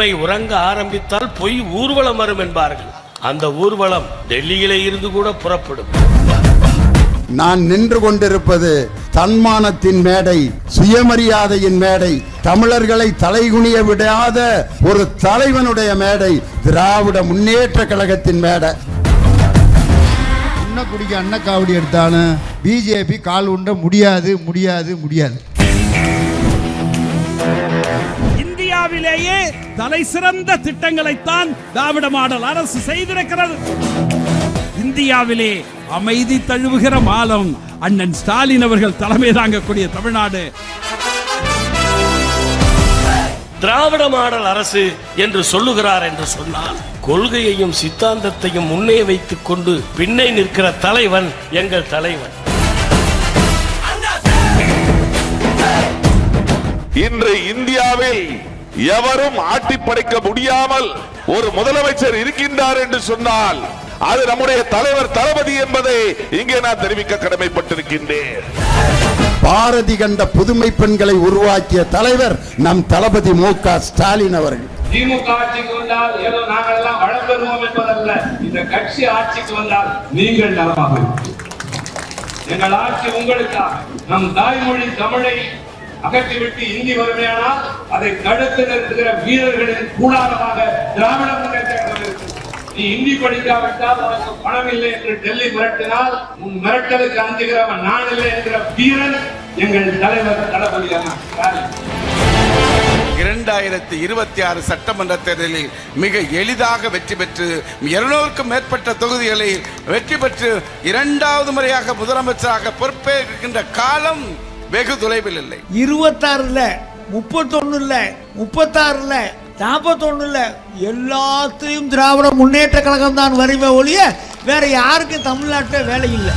உண்மை உறங்க ஆரம்பித்தால் பொய் ஊர்வலம் வரும் என்பார்கள். அந்த ஊர்வலம் டெல்லியிலே இருந்து கூட புறப்படும். நான் நின்று கொண்டிருப்பது தன்மானத்தின் மேடை சுயமரியாதையின் மேடை தமிழர்களை தலைகுனிய விடாத ஒரு தலைவனுடைய மேடை திராவிட முன்னேற்ற கழகத்தின் மேடை. குடிக்க அன்னக்காவடி எடுத்தாலும் பிஜேபி கால் உண்ட முடியாது முடியாது முடியாது. இந்தியாவிலேயே தலை சிறந்த திட்டங்களைத்தான் திராவிட மாடல் அரசு செய்திருக்கிறது. இந்தியாவிலே அமைதி தழுவுகிற மாலம் அண்ணன் ஸ்டாலின் அவர்கள் தலைமை தாங்கக்கூடிய தமிழ்நாடு. திராவிட மாடல் அரசு என்று சொல்லுகிறார் என்று சொன்னால் கொள்கையையும் சித்தாந்தத்தையும் முன்னே வைத்துக் கொண்டு பின்னே நிற்கிற தலைவன் எங்கள் தலைவன். இன்று இந்தியாவில் எவரும் ஆட்டி படைக்க முடியாமல் ஒரு முதலமைச்சர் இருக்கின்றார் என்று சொன்னால் அது நம்முடைய தலைவர் தளபதி என்பதை இங்கே நான் தெரிவிக்க கடமைப்பட்டிருக்கின்றேன். பாரதி கண்ட புதுமை பெண்களை உருவாக்கிய தலைவர் நம் தளபதி மு க ஸ்டாலின் அவர்கள். திமுக ஆட்சிக்கு வந்தால் ஏதோ நாங்கள் எல்லாம் வளம் பெறுவோம் என்பதல்ல. இந்த கட்சி ஆட்சிக்கு வந்தால் நீங்கள் நலமாக. எங்கள் ஆட்சி உங்களுக்காக. நம் தாய்மொழி தமிழை அகற்றிவிட்டு இந்தி வறுமையானால் அதை தடுத்து நிறுத்துகிற வீரர்களின் கூடாரமாக திராவிட முன்னேற்ற நீ இந்தி படிக்காவிட்டால் உனக்கு பணம் இல்லை என்று டெல்லி மிரட்டினால் உன் மிரட்டலுக்கு அஞ்சுகிறவன் நான் இல்லை என்கிற வீரன் எங்கள் தலைவர் தளபதியான இரண்டாயிரத்தி இருபத்தி ஆறு சட்டமன்ற தேர்தலில் மிக எளிதாக வெற்றி பெற்று இருநூறுக்கும் மேற்பட்ட தொகுதிகளில் வெற்றி பெற்று இரண்டாவது முறையாக முதலமைச்சராக பொறுப்பேற்கின்ற காலம் வெகு தொலைவில் இல்லை. இருபத்தாறு இல்லை முப்பத்தொன்று இல்லை முப்பத்தாறு இல்லை நாற்பத்தொன்னு இல்லை எல்லாத்தையும் திராவிட முன்னேற்ற கழகம் தான் வருவே ஒழிய வேற யாருக்கும் தமிழ்நாட்டில் வேலை இல்லை.